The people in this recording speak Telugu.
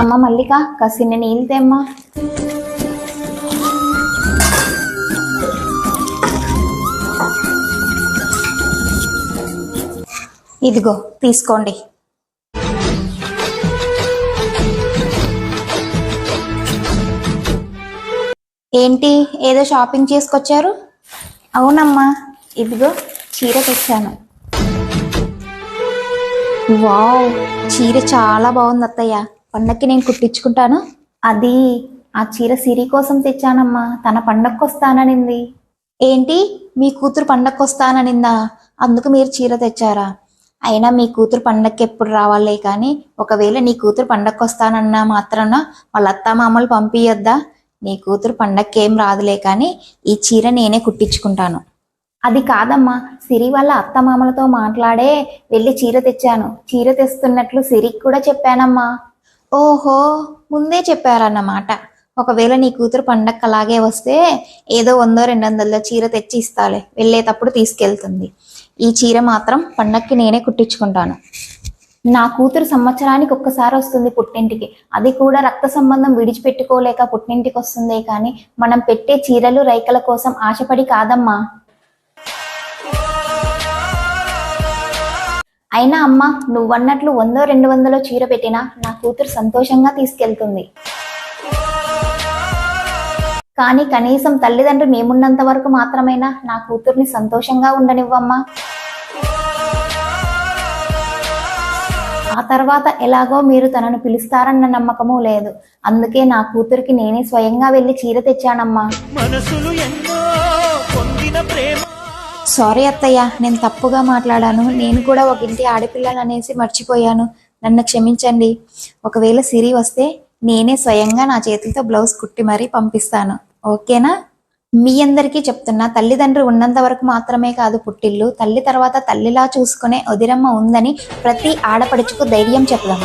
అమ్మ మల్లిక కసిన్ని నీళ్ళు తెమ్మా ఇదిగో తీసుకోండి. ఏంటి ఏదో షాపింగ్ చేసుకొచ్చారు? అవునమ్మా ఇదిగో చీర తెచ్చాను. వావ్ చీర చాలా బాగుంది అత్తయ్య పండక్కి నేను కుట్టించుకుంటాను. అది ఆ చీర సిరి కోసం తెచ్చానమ్మా. తన పండక్కి వస్తాననింది. ఏంటి? మీ కూతురు పండక్కి వస్తాననిందా? అందుకు మీరు చీర తెచ్చారా? అయినా మీ కూతురు పండక్కి ఎప్పుడు రావాలే కానీ ఒకవేళ నీ కూతురు పండక్కి వస్తానన్నా మాత్రాన వాళ్ళ అత్తామామలు పంపియొద్దా నీ కూతురు పండక్కి ఏం రాదులే కానీ ఈ చీర నేనే కుట్టించుకుంటాను. అది కాదమ్మా. సిరి వాళ్ళ అత్తమామలతో మాట్లాడే వెళ్ళి చీర తెచ్చాను. చీర తెస్తున్నట్లు సిరికి కూడా చెప్పానమ్మా. ఓహో ముందే చెప్పారన్నమాట. ఒకవేళ నీ కూతురు పండక్కి అలాగే వస్తే ఏదో వందో రెండు వందల చీర తెచ్చి ఇస్తాలే. వెళ్ళేటప్పుడు తీసుకెళ్తుంది. ఈ చీర మాత్రం పండక్కి నేనే కుట్టించుకుంటాను. నా కూతురు సంవత్సరానికి ఒక్కసారి వస్తుంది పుట్టింటికి. అది కూడా రక్త సంబంధం విడిచిపెట్టుకోలేక పుట్టింటికి వస్తుందే కానీ మనం పెట్టే చీరలు రైకల కోసం ఆశపడి కాదమ్మా. అయినా అమ్మ నువ్వన్నట్లు వందో రెండు వందలో చీర పెట్టినా నా కూతురు సంతోషంగా తీసుకెళ్తుంది. కానీ కనీసం తల్లిదండ్రులు మేమున్నంత వరకు మాత్రమైనా నా కూతుర్ని సంతోషంగా ఉండనివ్వమ్మా. ఆ తర్వాత ఎలాగో మీరు తనను పిలుస్తారన్న నమ్మకము లేదు. అందుకే నా కూతురికి నేనే స్వయంగా వెళ్ళి చీర తెచ్చానమ్మా. మనసులు ఎన్నో పొందిన ప్రేమ. సారీ అత్తయ్య నేను తప్పుగా మాట్లాడాను. నేను కూడా ఒక ఇంటి ఆడపిల్లని అనేసి మర్చిపోయాను. నన్ను క్షమించండి. ఒకవేళ సిరి వస్తే నేనే స్వయంగా నా చేతులతో బ్లౌజ్ కుట్టి మరీ పంపిస్తాను. ఓకేనా? మీ అందరికీ చెప్తున్నా తల్లిదండ్రి ఉన్నంత వరకు మాత్రమే కాదు పుట్టిల్లు. తల్లి తర్వాత తల్లిలా చూసుకునే ఉదిరమ్మ ఉందని ప్రతి ఆడపడుచుకు ధైర్యం చెప్దాం.